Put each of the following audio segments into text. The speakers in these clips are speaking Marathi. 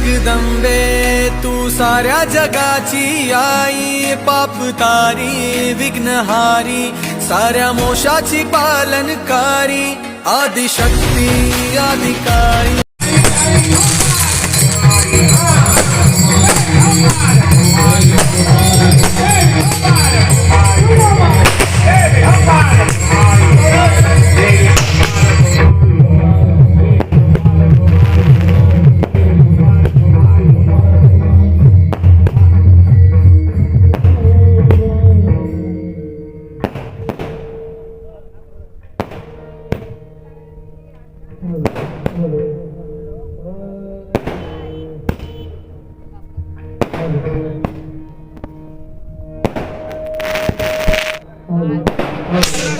जगदंबे तू साऱ्या जगाची आई पाप तारी विघ्नहारी साऱ्या मोशाची पालनकारी आदिशक्ती अधिकारी रूप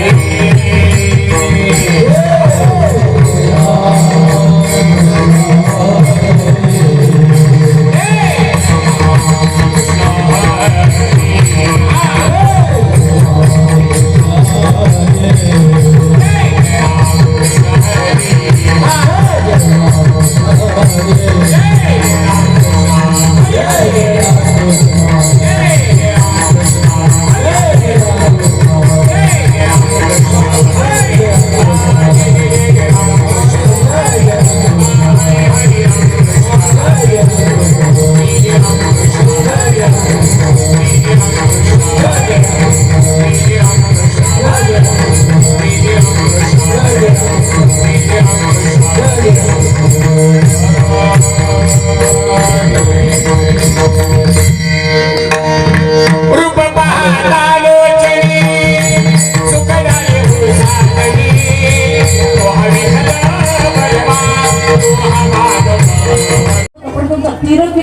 Yeah.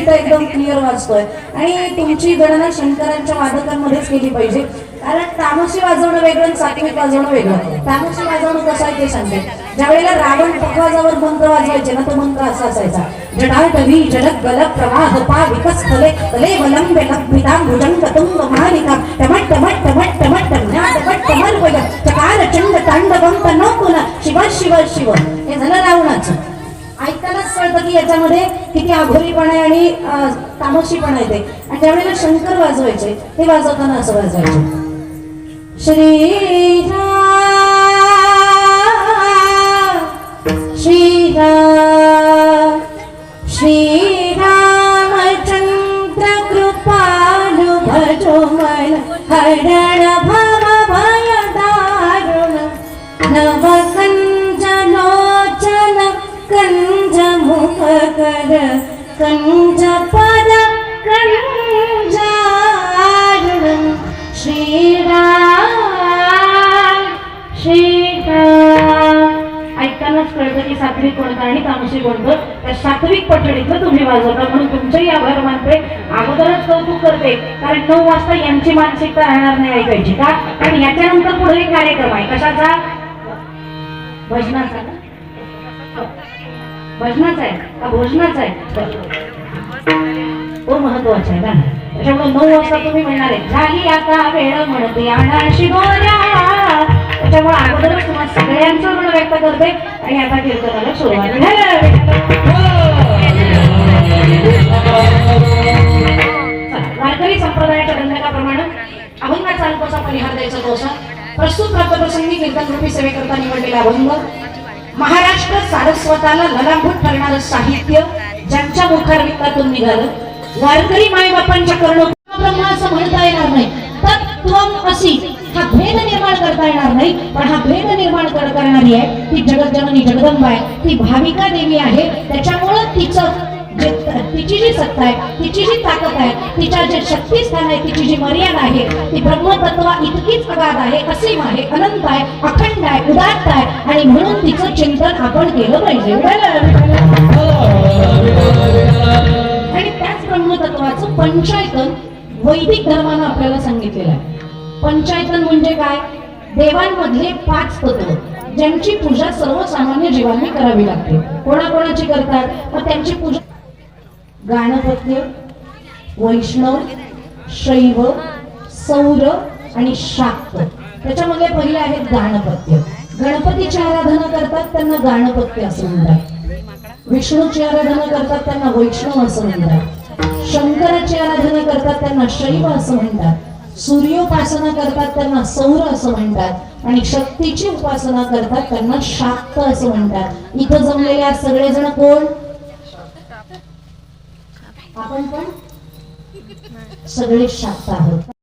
एकदम क्लिअर वाजतोय. आणि तुमची गणना शंकरांच्या वादकांमध्येच केली पाहिजे. कारण तामसी वाजवणं वेगळं सात्विक वाजवणं वेगळं. तामसी वाजवणं कसं आहे ते सांगते. ज्या वेळेला रावण पखवाजावर मंत्र वाजवायचे ना तो मंत्र असा असायचा. जटाटवी जडक गलक प्रवाह पा विकस फले तले वलंबे बेलक भुजंग तुंग आघोरीपणा आहे आणि अं, तामसीपणा येते. आणि त्यावेळेला शंकर वाजवायचे. ते वाजवताना असं वाजवायचे. श्री श्रीराम श्रीरामचंद्र कृपालु भजो मन हरण भव भय दारुण नवकञ्जलोचन कञ्ज मुख कर। कञ्ज पद कञ्जारुणं श्रीराम श्रीराम. ऐकतानाच कळतं की सात्विक कोणतं आणि तामसिक कोणतं. त्या सात्विक पठडीचं तुम्ही वाजवता म्हणून तुमचंही आभार मानते अगोदरच कौतुक करते. कारण नऊ वाजता यांची मानसिकता राहणार नाही ऐकायची का? कारण याच्यानंतर पुढे एक कार्यक्रम आहे. कशाचा? भजनाचा भजनाच आहे का? भोजनाच आहे? तो महत्त्वाचा आहे ना त्याच्यामुळे नऊ वाजता तुम्ही म्हणणार आहे झाली आता वेळ म्हणते आणा शिगोऱ्या त्याच्यामुळे अगोदरच तुम्हाला सगळ्यांचं ऋण व्यक्त करते आणि आता कीर्तनाला सुरुवात वारकरी संप्रदायाच्या दंडकाप्रमाणे अभंगाचा अल्पसा परिहार द्यायचा दोषा प्रस्तुत प्राप्त प्रसंगी कीर्तन रूपी सेवेकरता निवडलेला अभंग. महाराष्ट्र सारस्वताला ललाभूत करणारं साहित्य ज्यांच्या मुखारवित्तातून निघालं. वारकरी मायबापांच्या कर्ण ब्रह्मा असं म्हणता येणार नाही. तत्त्वम असी हा भेद निर्माण करता येणार नाही. पण हा भेद निर्माण करणारी आहे. ती जगज्जननी जगदंबा आहे. ती भाविका देवी आहे. त्याच्यामुळं तिचं तिची जी सत्ता आहे तिची जी ताकद आहे तिच्या जे शक्तीस्थान आहे तिची जी मर्यादा आहे ती ब्रह्मतत्व इतकीच अगाध आहे असीम आहे अनंत आहे अखंड आहे उदात्त आहे. आणि म्हणून तिचं चिंतन आपण केलं पाहिजे. आणि त्याच ब्रह्मतत्वाचं पंचायतन वैदिक धर्मानं आपल्याला सांगितलेलं आहे. पंचायतन म्हणजे काय? देवांमधले पाच तत्व ज्यांची पूजा सर्वसामान्य जीवांनी करावी लागते. कोणाकोणाची करतात? मग त्यांची पूजा गाणपत्य वैष्णव शैव सौर आणि शाक्त. त्याच्यामध्ये पहिले आहेत गाणपत्य. गणपतीची आराधना करतात त्यांना गाणपत्य असं म्हणतात. विष्णूची आराधना करतात त्यांना वैष्णव असं म्हणतात. शंकराची आराधना करतात त्यांना शैव असं म्हणतात. सूर्योपासना करतात त्यांना सौर असं म्हणतात. आणि शक्तीची उपासना करतात त्यांना शाक्त असं म्हणतात. इथं जमलेल्या सगळेजण कोण? आपण पण सगळे शाक्त आहोत.